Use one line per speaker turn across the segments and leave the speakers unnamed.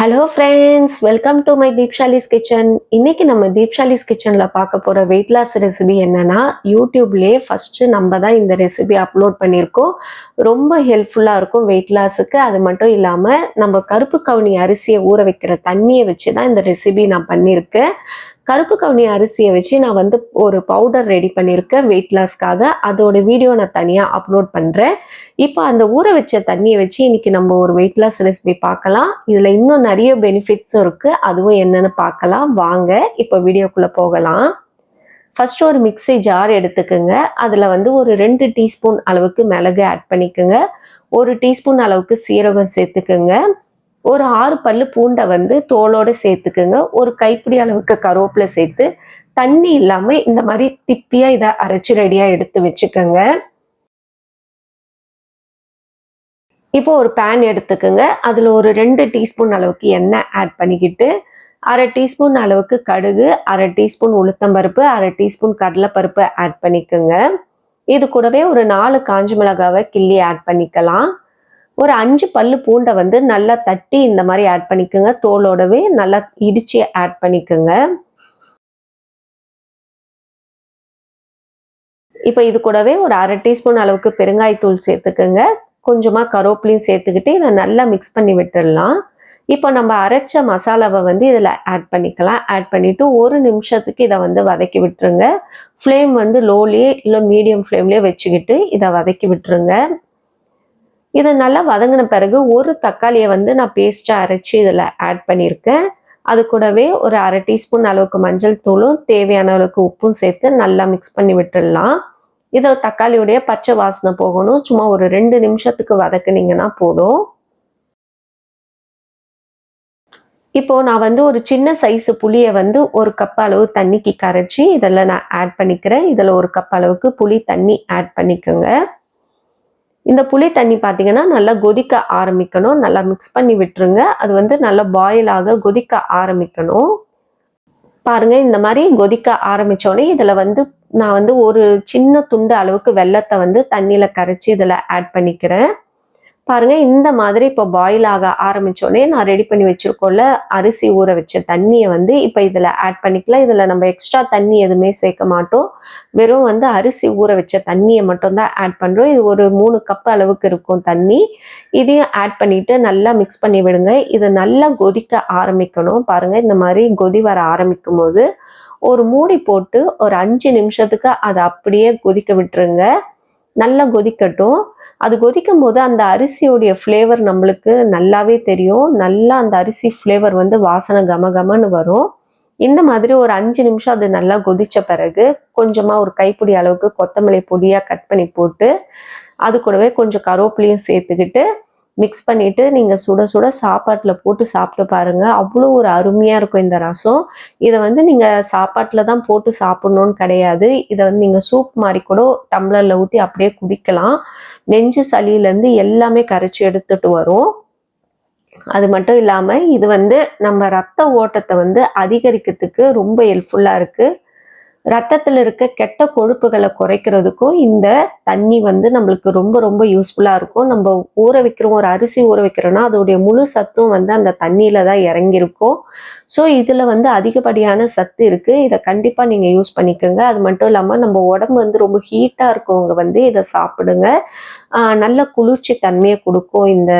Hello friends welcome to my Deepshali's kitchen இன்னைக்கு நம்ம தீப்ஷாலிஸ் கிச்சனில் பார்க்க போகிற வெயிட் லாஸ் ரெசிபி என்னன்னா யூடியூப்லேயே ஃபஸ்ட்டு நம்ம தான் இந்த ரெசிபி அப்லோட் பண்ணியிருக்கோம். ரொம்ப ஹெல்ப்ஃபுல்லாக இருக்கும் வெயிட் லாஸுக்கு அது மட்டும் இல்லாமல் நம்ம கருப்பு கவுனி அரிசியை ஊற வைக்கிற தண்ணியை வச்சு தான் இந்த ரெசிபி நான் பண்ணியிருக்கேன். கருப்பு கவுனி அரிசியை வச்சு நான் வந்து ஒரு பவுடர் ரெடி பண்ணியிருக்கேன் வெயிட் லாஸ்க்காக அதோட வீடியோ நான் தனியாக அப்லோட் பண்ணுறேன் இப்போ அந்த ஊற வச்ச தண்ணியை வச்சு இன்றைக்கி நம்ம ஒரு வெயிட் லாஸ் ரெசிபி பார்க்கலாம். இதில் இன்னும் நிறைய பெனிஃபிட்ஸும் இருக்குது அதுவும் என்னென்னு பார்க்கலாம். வாங்க இப்போ வீடியோக்குள்ளே போகலாம். ஃபஸ்ட்டு ஒரு மிக்ஸி ஜார் எடுத்துக்கோங்க. அதில் வந்து ஒரு ரெண்டு டீஸ்பூன் அளவுக்கு மிளகு ஆட் பண்ணிக்கோங்க. ஒரு டீஸ்பூன் அளவுக்கு சீரகம் சேர்த்துக்கோங்க. ஒரு ஆறு பல்லு பூண்டை வந்து தோலோடு சேர்த்துக்குங்க. ஒரு கைப்பிடி அளவுக்கு கருவேப்பிலை சேர்த்து தண்ணி இல்லாமல் இந்த மாதிரி திப்பியாக இதை அரைச்சி ரெடியாக எடுத்து வச்சுக்கோங்க. இப்போ ஒரு பேன் எடுத்துக்கோங்க. அதில் ஒரு ரெண்டு டீஸ்பூன் அளவுக்கு எண்ணெய் ஆட் பண்ணிக்கிட்டு அரை டீஸ்பூன் அளவுக்கு கடுகு அரை டீஸ்பூன் உளுத்தம்பருப்பு அரை டீஸ்பூன் கடலைப்பருப்பு ஆட் பண்ணிக்கோங்க. இது கூடவே ஒரு நாலு காஞ்ச மிளகாவை கிள்ளி ஆட் பண்ணிக்கலாம். ஒரு அஞ்சு பல்லு பூண்டை வந்து நல்லா தட்டி இந்த மாதிரி ஆட் பண்ணிக்கோங்க. தோலோடவே நல்லா இடிச்சு ஆட் பண்ணிக்கோங்க. இப்போ இது கூடவே ஒரு அரை டீஸ்பூன் அளவுக்கு பெருங்காயத்தூள் சேர்த்துக்கோங்க. கொஞ்சமாக கருவேப்பிலையும் சேர்த்துக்கிட்டு இதை நல்லா மிக்ஸ் பண்ணி விட்டுடலாம். இப்போ நம்ம அரைச்ச மசாலாவை வந்து இதில் ஆட் பண்ணிக்கலாம். ஆட் பண்ணிவிட்டு ஒரு நிமிஷத்துக்கு இதை வந்து வதக்கி விட்டுருங்க. ஃப்ளேம் வந்து லோலேயே இல்லை மீடியம் ஃப்ளேம்லேயே வச்சுக்கிட்டு இதை வதக்கி விட்டுருங்க. இதை நல்லா வதங்கின பிறகு ஒரு தக்காளியை வந்து நான் பேஸ்ட்டாக அரைச்சி இதில் ஆட் பண்ணியிருக்கேன். அது கூடவே ஒரு அரை டீஸ்பூன் அளவுக்கு மஞ்சள் தூளும் தேவையான அளவுக்கு உப்பும் சேர்த்து நல்லா மிக்ஸ் பண்ணி விட்டுடலாம். இதை தக்காளியுடைய பச்சை வாசனை போகணும். சும்மா ஒரு ரெண்டு நிமிஷத்துக்கு வதக்குனீங்கன்னா போதும். இப்போ நான் வந்து ஒரு சின்ன சைஸ் புளியை வந்து ஒரு கப் அளவு தண்ணிக்கு கரைச்சி இதில் நான் ஆட் பண்ணிக்கிறேன். இதில் ஒரு கப் அளவுக்கு புளி தண்ணி ஆட் பண்ணிக்கோங்க. இந்த புளி தண்ணி பார்த்தீங்கன்னா நல்லா கொதிக்க ஆரம்பிக்கணும். நல்லா மிக்ஸ் பண்ணி விட்டுருங்க. அது வந்து நல்லா பாயில் ஆக கொதிக்க ஆரம்பிக்கணும். பாருங்கள் இந்த மாதிரி கொதிக்க ஆரம்பித்தோடனே இதில் வந்து நான் வந்து ஒரு சின்ன துண்டு அளவுக்கு வெள்ளத்தை வந்து தண்ணியில் கரைச்சி இதில் ஆட் பண்ணிக்கிறேன். பாருங்கள் இந்த மாதிரி இப்போ பாயில் ஆக ஆரம்பித்தோடனே நான் ரெடி பண்ணி வச்சுருக்கோம்ல அரிசி ஊற வச்ச தண்ணியை வந்து இப்போ இதில் ஆட் பண்ணிக்கலாம். இதில் நம்ம எக்ஸ்ட்ரா தண்ணி எதுவுமே சேர்க்க மாட்டோம். வெறும் வந்து அரிசி ஊற வச்ச தண்ணியை மட்டும்தான் ஆட் பண்ணுறோம் இது ஒரு மூணு கப் அளவுக்கு இருக்கும் தண்ணி. இதையும் ஆட் பண்ணிவிட்டு நல்லா மிக்ஸ் பண்ணி விடுங்க. இது நல்லா கொதிக்க ஆரம்பிக்கணும். பாருங்கள் இந்த மாதிரி கொதி வர ஆரம்பிக்கும் போது ஒரு மூடி போட்டு ஒரு அஞ்சு நிமிஷத்துக்கு அதை அப்படியே கொதிக்க விட்டுருங்க. நல்லா கொதிக்கட்டும். அது கொதிக்கும் போது அந்த அரிசியோடைய ஃப்ளேவர் நம்மளுக்கு நல்லாவே தெரியும். நல்லா அந்த அரிசி ஃப்ளேவர் வந்து வாசனை கம கமன்னு வரும். இந்த மாதிரி ஒரு அஞ்சு நிமிஷம் அது நல்லா கொதித்த பிறகு கொஞ்சமாக ஒரு கைப்பிடி அளவுக்கு கொத்தமல்லி பொடியாக கட் பண்ணி போட்டு அது கூடவே கொஞ்சம் கருவேப்பிலையும் சேர்த்துக்கிட்டு மிக்ஸ் பண்ணிவிட்டு நீங்கள் சுட சுட சாப்பாட்டில் போட்டு சாப்பிட்டு பாருங்கள் அவ்வளோ ஒரு அருமையாக இருக்கும் இந்த ரசம். இதை வந்து நீங்கள் சாப்பாட்டில் தான் போட்டு சாப்பிட்ணுன்னு கிடையாது. இதை வந்து நீங்கள் சூப் மாதிரி கூட டம்ளரில் ஊற்றி அப்படியே குடிக்கலாம். நெஞ்சு சளியிலேருந்து எல்லாமே கரைச்சி எடுத்துகிட்டு வரும். அது மட்டும் இல்லாமல் இது வந்து நம்ம ரத்த ஓட்டத்தை வந்து அதிகரிக்கிறதுக்கு ரொம்ப ஹெல்ப்ஃபுல்லாக இருக்குது ரத்தத்தில் இருக்க கெட்ட கொழுப்புகளை குறைக்கிறதுக்கும் இந்த தண்ணி வந்து நம்மளுக்கு ரொம்ப ரொம்ப யூஸ்ஃபுல்லாக இருக்கும். நம்ம ஊற வைக்கிறோம் ஒரு அரிசி ஊற வைக்கிறோன்னா அதோடைய முழு சத்தும் வந்து அந்த தண்ணியில் தான் இறங்கியிருக்கும். ஸோ இதில் வந்து அதிகப்படியான சத்து இருக்குது இதை கண்டிப்பாக நீங்கள் யூஸ் பண்ணிக்கோங்க. அது மட்டும் இல்லாமல் நம்ம உடம்பு வந்து ரொம்ப ஹீட்டாக இருக்கவங்க வந்து இதை சாப்பிடுங்க. நல்ல குளிர்ச்சி தன்மையை கொடுக்கும் இந்த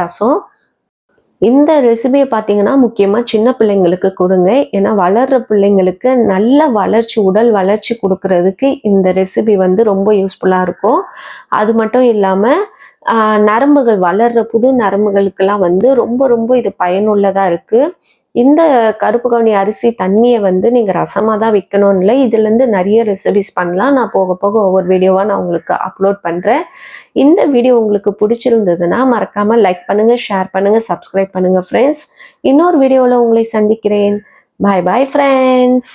ரசம். இந்த ரெசிபியை பார்த்தீங்கன்னா முக்கியமாக சின்ன பிள்ளைங்களுக்கு கொடுங்க. ஏன்னா வளர்கிற பிள்ளைங்களுக்கு நல்ல வளர்ச்சி உடல் வளர்ச்சி கொடுக்கறதுக்கு இந்த ரெசிபி வந்து ரொம்ப யூஸ்ஃபுல்லாக இருக்கும். அது மட்டும் இல்லாமல் நரம்புகள் வளர்கிற புது நரம்புகளுக்கெல்லாம் வந்து ரொம்ப ரொம்ப இது பயனுள்ளதாக இருக்குது இந்த கருப்பு கவுனி அரிசி தண்ணியை வந்து நீங்கள் ரசமாக தான் வைக்கணும்னு இல்லை. இதுலேருந்து நிறைய ரெசிபிஸ் பண்ணலாம். நான் போக போக ஒவ்வொரு வீடியோவாக நான் உங்களுக்கு அப்லோட் பண்ணுறேன் இந்த வீடியோ உங்களுக்கு பிடிச்சிருந்ததுன்னா மறக்காமல் லைக் பண்ணுங்கள் ஷேர் பண்ணுங்கள் சப்ஸ்கிரைப் பண்ணுங்கள் ஃப்ரெண்ட்ஸ் இன்னொரு வீடியோவில் உங்களை சந்திக்கிறேன். பாய் பாய் ஃப்ரெண்ட்ஸ்